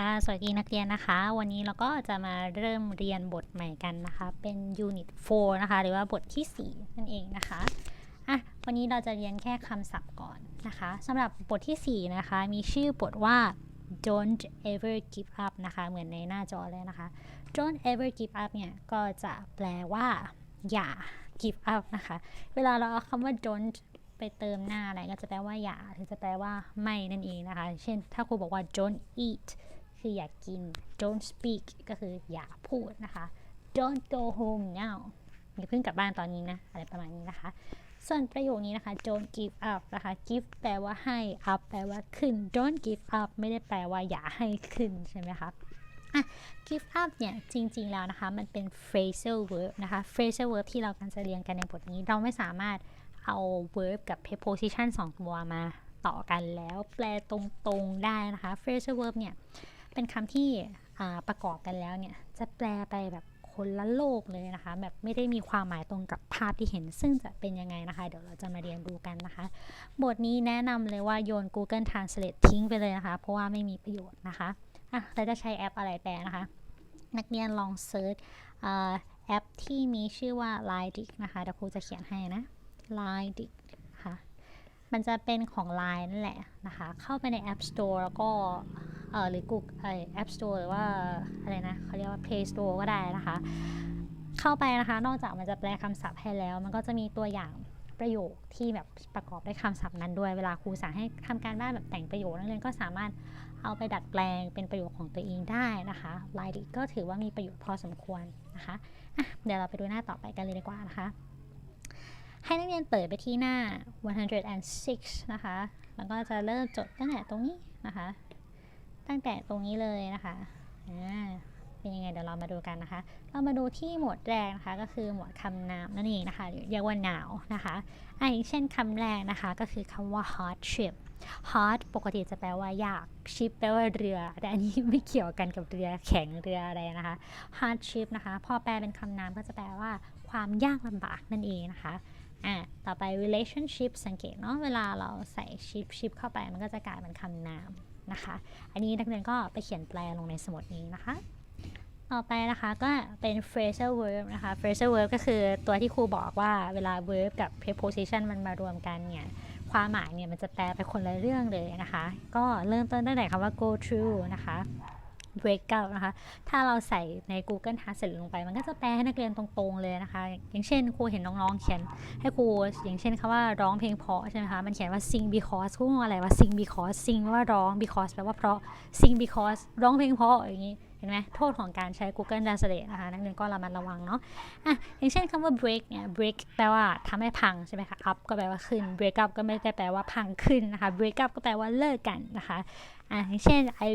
ค่ะ สวัสดีนักเรียนนะคะ วันนี้เราก็จะมาเริ่มเรียนบทใหม่กันนะคะ เป็น Unit 4นะคะ หรือว่าบทที่ 4 นั่นเองนะคะ อะ วันนี้เราจะเรียนแค่คำศัพท์ก่อนนะคะสำหรับบทที่ 4 นะคะ มีชื่อบทว่า don't ever give up นะคะ เหมือนในหน้าจอเลยนะคะ don't ever give up เนี่ย ก็จะแปลว่าอย่า give up นะคะ เวลาเราเอาคำว่า don't ไปเติมหน้าอะไรก็จะแปลว่าอย่าหรือจะแปลว่าไม่นั่นเองนะคะ เช่นถ้าครูบอกว่า don't eat คืออย่ากิน don't speak ก็คืออย่าพูดนะคะ don't go home now อย่าเพิ่งกลับบ้านตอนนี้นะ อะไรประมาณนี้นะคะ ส่วนประโยคนี้นะคะ don't give up นะคะ give แปลว่าให้ up แปลว่าขึ้น don't give up ไม่ได้แปลว่าอย่าให้ขึ้นใช่ไหมคะอะ give up เนี่ย จริง ๆ แล้วนะคะ มันเป็น phrasal verb นะคะ phrasal verb ที่เรากำลังจะเรียนกันในบทนี้ เราไม่สามารถเอา verb กับ preposition สองตัวมาต่อกันแล้วแปลตรง ๆ ได้นะคะ phrasal verb เนี่ย เป็นคำที่ประกอบกันแล้วเนี่ยจะแปลไปแบบคนละโลกเลยนะคะ แบบไม่ได้มีความหมายตรงกับภาพที่เห็น ซึ่งจะเป็นยังไงนะคะ เดี๋ยวเราจะมาเรียนรู้กันนะคะ บทนี้แนะนำเลยว่าโยน Google Translate ทิ้งไปเลยนะคะ เพราะว่าไม่มีประโยชน์นะคะอะเราจะใช้แอปอะไรแปลนะคะ นักเรียนลองเซิร์ชแอปที่มีชื่อว่า Line d i c นะคะเดี๋ยวครูจะเขียนให้นะ Line Dick นะคะมันจะเป็นของ Line นั่นแหละนะคะ เข้าไปใน App Store แล้วก็ ออหรือ Google เออ App Store หรือว่าอะไรนะเขาเรียกว่า Play Store ก็ได้นะคะ เข้าไปนะคะ นอกจากมันจะแปลคำศัพท์ให้แล้ว มันก็จะมีตัวอย่างประโยคที่แบบประกอบด้วยคำศัพท์นั้นด้วย เวลาครูสั่งให้ทำการบ้านแบบแต่งประโยคนักเรียนก็สามารถเอาไปดัดแปลงเป็นประโยคของตัวเองได้นะคะไลดิก็ถือว่ามีประโยชน์พอสมควรนะคะะเดี๋ยวเราไปดูหน้าต่อไปกันเลยดีกว่านะคะ ให้นักเรียนเปิดไปที่หน้า 106 นะคะ แล้วก็จะเริ่มจดตั้งแต่ตรงนี้นะคะ ตั้งแต่ตรงนี้เลยนะคะเป็นยังไงเดี๋ยวเรามาดูกันนะคะ เรามาดูที่หมวดแรกนะคะ ก็คือหมวดคำนามนั่นเองนะคะเรียกว่าหนาวนะคะอะอย่างเช่นคำแรกนะคะก็คือคำว่า hardship hard ปกติจะแปลว่ายาก ship แปลว่าเรือ แต่อันนี้ไม่เกี่ยวกันกับเรือแข็งเรืออะไรนะคะ hardship นะคะ พอแปลเป็นคำนามก็จะแปลว่าความยากลำบากนั่นเองนะคะ อะต่อไป relationship สังเกตเนาะเวลาเราใส่ ship ship เข้าไปมันก็จะกลายเป็นคำนามนะคะ อันนี้นักเรียนก็ไปเขียนแปลลงในสมุดนี้นะคะ ต่อไปนะคะก็เป็น phrasal verb นะคะ phrasal verb ก็คือตัวที่ครูบอกว่าเวลา verb กับ preposition มันมารวมกันเนี่ยความหมายเนี่ยมันจะแปลไปคนละเรื่องเลยนะคะ ก็เริ่มต้นตั้งแต่คำว่า go through นะคะ break out นะคะ ถ้าเราใส่ใน Google Translate ลงไป มันก็จะแปลให้นักเรียนตรงๆเลยนะคะ อย่างเช่นครูเห็นน้องๆเขียนให้ครูอย่างเช่นคำว่าร้องเพลงเพราะใช่ไหมคะ มันเขียนว่า sing because ครูงงอะไรว่า sing because sing ว่าร้อง because แปลว่าเพราะ sing because ร้องเพลงเพราะอย่างนี้เห็นไหมโทษของการใช้ Google Translate นะคะ นักเรียนก็ระมัดระวังเนาะอะอย่างเช่นคำว่า break เนี่ย break แปลว่าทำให้พังใช่ไหมคะ up ก็แปลว่าขึ้น break up ก็ไม่ได้แปลว่าพังขึ้นนะคะ break up ก็แปลว่าเลิกกันนะคะอะอย่างเช่น I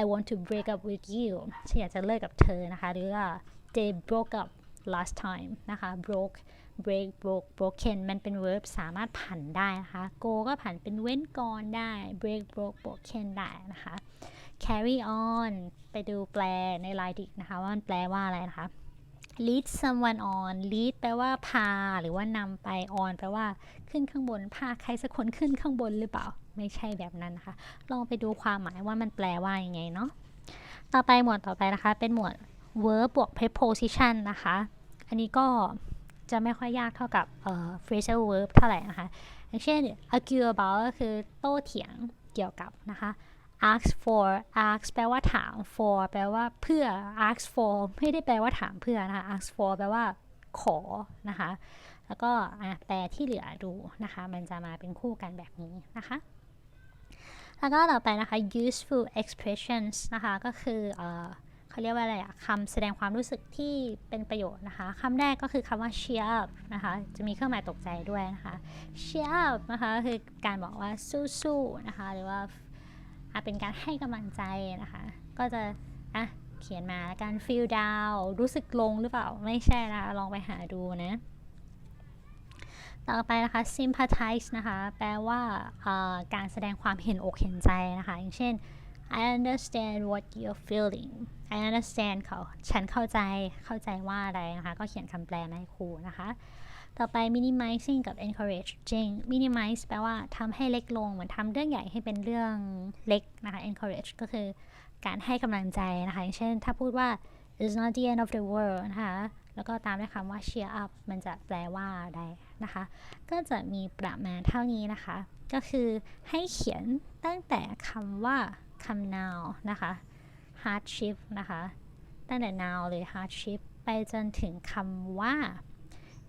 I want to break up with you ฉันอยากจะเลิกกับเธอนะคะ หรือว่า they broke up last time นะคะ broke break broke broken มันเป็น verb สามารถผันได้นะคะ go ก็ผันเป็นเว้นก่อนได้ break broke broken ได้นะคะ carry on ไปดูแปลในลน์ดิกนะคะ ว่ามันแปลว่าอะไรนะคะ lead someone on lead แปลว่าพา หรือว่านำไป on แปลว่าขึ้นข้างบน พาใครสักคนขึ้นข้างบนหรือเปล่า ไม่ใช่แบบนั้นนะคะ ลองไปดูความหมายว่ามันแปลว่ายังไงเนาะ ต่อไปหมวดต่อไปนะคะ เป็นหมวด verb บวก preposition นะคะ อันนี้ก็จะไม่ค่อยยากเท่ากับ phrasal verb เท่าไหร่นะคะ อย่างเช่น argue about ก็คือโต้เถียงเกี่ยวกับนะคะ ask for ask แปลว่าถาม for แปลว่าเพื่อ ask for ไม่ได้แปลว่าถามเพื่อนะคะ ask for แปลว่าขอนะคะ แล้วก็แปลที่เหลือดูนะคะ มันจะมาเป็นคู่กันแบบนี้นะคะ แล้วก็ต่อไปนะคะ useful expressions นะคะก็คือเขาเรียกว่าอะไรอะคำแสดงความรู้สึกที่เป็นประโยชน์นะคะคำแรกก็คือคำว่า cheer up นะคะจะมีเครื่องหมายตกใจด้วยนะคะ cheer up นะคะคือการบอกว่าสู้ๆนะคะหรือว่าเป็นการให้กำลังใจนะคะ ก็จะอะเขียนมากัน feel down รู้สึกลงหรือเปล่า ไม่ใช่นะคะลองไปหาดูนะ ต่อไปนะคะ sympathize นะคะ แปลว่าการแสดงความเห็นอกเห็นใจนะคะ อย่างเช่น I understand what you're feeling I understand เขาฉันเข้าใจเข้าใจว่าอะไรนะคะ ก็เขียนคำแปลมาให้ครูนะคะ ต่อไป minimizing กับ encouraging minimize แปลว่าทำให้เล็กลง เหมือนทำเรื่องใหญ่ให้เป็นเรื่องเล็กนะคะ encourage ก็คือการให้กำลังใจนะคะ อย่างเช่น ถ้าพูดว่า it's not the end of the world นะคะ แล้วก็ตามด้วยคำว่า cheer up มันจะแปลว่าอะไรนะคะ ก็จะมีประมาณเท่านี้นะคะ ก็คือให้เขียนตั้งแต่คำว่าคำ now นะคะ hardship นะคะ ตั้งแต่ now เลย hardship ไปจนถึงคำว่า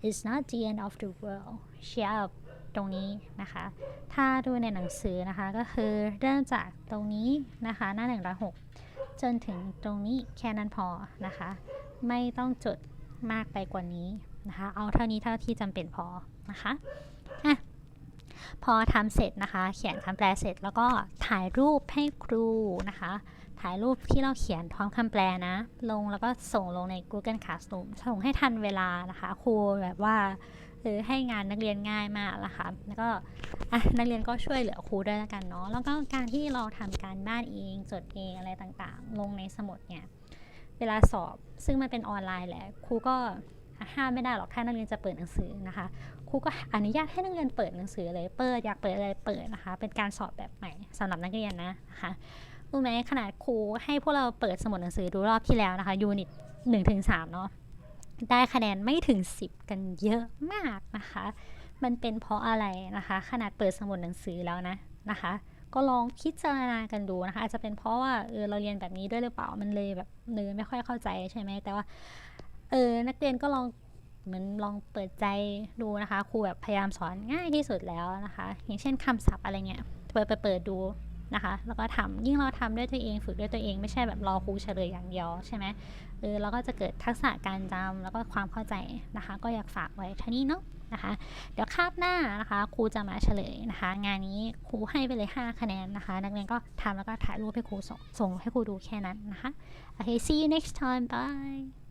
it's not the end of the world cheer up ตรงนี้นะคะ ถ้าดูในหนังสือนะคะก็คือเริ่มจากตรงนี้นะคะ หน้า 106 จนถึงตรงนี้แค่นั้นพอนะคะ ไม่ต้องจด มากไปกว่านี้นะคะ เอาเท่านี้เท่าที่จำเป็นพอนะคะอะพอทำเสร็จนะคะ เขียนคำแปลเสร็จแล้วก็ถ่ายรูปให้ครูนะคะ ถ่ายรูปที่เราเขียนพร้อมคำแปลนะ ลงแล้วก็ส่งลงใน Google Classroom ส่งให้ทันเวลานะคะ ครูแบบว่าเออให้งานนักเรียนง่ายมากนะคะ แล้วก็นักเรียนก็ช่วยเหลือครูด้วยแล้วกันเนาะ แล้วก็การที่เราทำการบ้านเอง จดเองอะไรต่างๆ ลงในสมุดเนี่ย เวลาสอบ ซึ่งมันเป็นออนไลน์แหละครูก็ห้ามไม่ได้หรอกถ้านักเรียนจะเปิดหนังสือนะคะครูก็อนุญาตให้นักเรียนเปิดหนังสือเลยเปิดอยากเปิดอะไรเปิดนะคะ เป็นการสอบแบบใหม่สำหรับนักเรียนนะนะคะรู้ไหมขนาดครูให้พวกเราเปิดสมุดหนังสือดูรอบที่แล้วนะคะยูนิตหนึ่งถึงสามเนาะได้คะแนนไม่ถึง 10 กันเยอะมากนะคะ มันเป็นเพราะอะไรนะคะ ขนาดเปิดสมุดหนังสือแล้วนะนะคะ ก็ลองคิดจารณากันดูนะคะอาจจะเป็นเพราะว่าเออเราเรียนแบบนี้ด้วยหรือเปล่ามันเลยแบบเนื้อไม่ค่อยเข้าใจใช่ไหมแต่ว่าเออนักเรียนก็ลองเหมือนลองเปิดใจดูนะคะครูแบบพยายามสอนง่ายที่สุดแล้วนะคะ อย่างเช่นคำศัพท์อะไรเงี้ยเปิดไปเปิดดูนะคะแล้วก็ทำยิ่งเราทำด้วยตัวเองฝึกด้วยตัวเองไม่ใช่แบบรอครูเฉลยอย่างเดียวใช่ไหมเออเราก็จะเกิดทักษะการจำแล้วก็ความเข้าใจนะคะ ก็อยากฝากไว้เท่านี้เนาะ นะคะ เดี๋ยวคาบหน้านะคะครูจะมาเฉลยนะคะ งานนี้ครูให้ไปเลย 5 คะแนนนะคะ นักเรียนก็ทำแล้วก็ถ่ายรูปให้ครูส่งส่งให้ครูดูแค่นั้นนะคะโอเค see you next time bye